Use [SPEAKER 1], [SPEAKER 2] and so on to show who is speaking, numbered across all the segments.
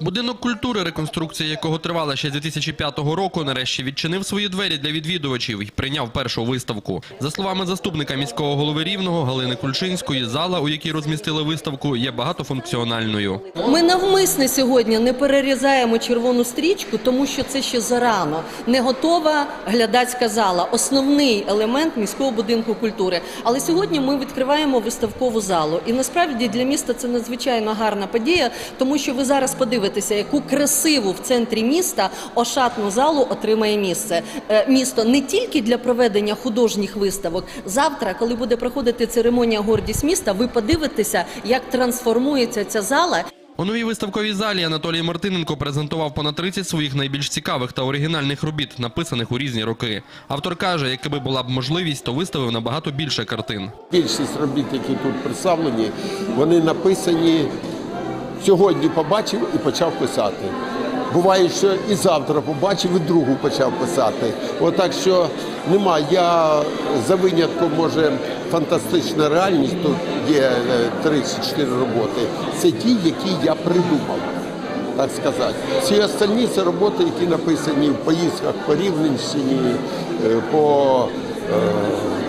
[SPEAKER 1] Будинок культури, реконструкція якого тривала ще з 2005 року, нарешті відчинив свої двері для відвідувачів і прийняв першу виставку. За словами заступника міського голови Рівного Галини Кульчинської, зала, у якій розмістили виставку, є багатофункціональною.
[SPEAKER 2] Ми навмисне сьогодні не перерізаємо червону стрічку, тому що це ще зарано. Не готова глядацька зала, основний елемент міського будинку культури. Але сьогодні ми відкриваємо виставкову залу. І насправді для міста це надзвичайно гарна подія, тому що ви зараз подивитеся, яку красиву в центрі міста ошатну залу отримає місце. Е, Місто не тільки для проведення художніх виставок. Завтра, коли буде проходити церемонія гордість міста, ви подивитеся, як трансформується ця зала.
[SPEAKER 1] У новій виставковій залі Анатолій Мартиненко презентував понад 30 своїх найбільш цікавих та оригінальних робіт, написаних у різні роки. Автор каже, якби була б можливість, то виставив набагато більше картин.
[SPEAKER 3] Більшість робіт, які тут представлені, вони написані сьогодні побачив і почав писати. Буває, що і завтра побачив, і другу почав писати. Отак що нема. Я за винятком, може, фантастична реальність, тут є е, 34 роботи. Це ті, які я придумав, так сказати. Всі остальні це роботи, які написані в поїздках по Рівненщині, е, по е,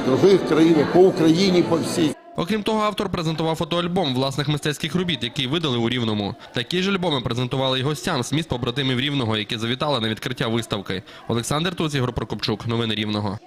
[SPEAKER 3] других країнах, по Україні, по всій.
[SPEAKER 1] Окрім того, автор презентував фотоальбом власних мистецьких робіт, який видали у Рівному. Такі ж альбоми презентували й гостям з міст побратимів Рівного, які завітали на відкриття виставки. Олександр Туц, Ігор Прокопчук. Новини Рівного.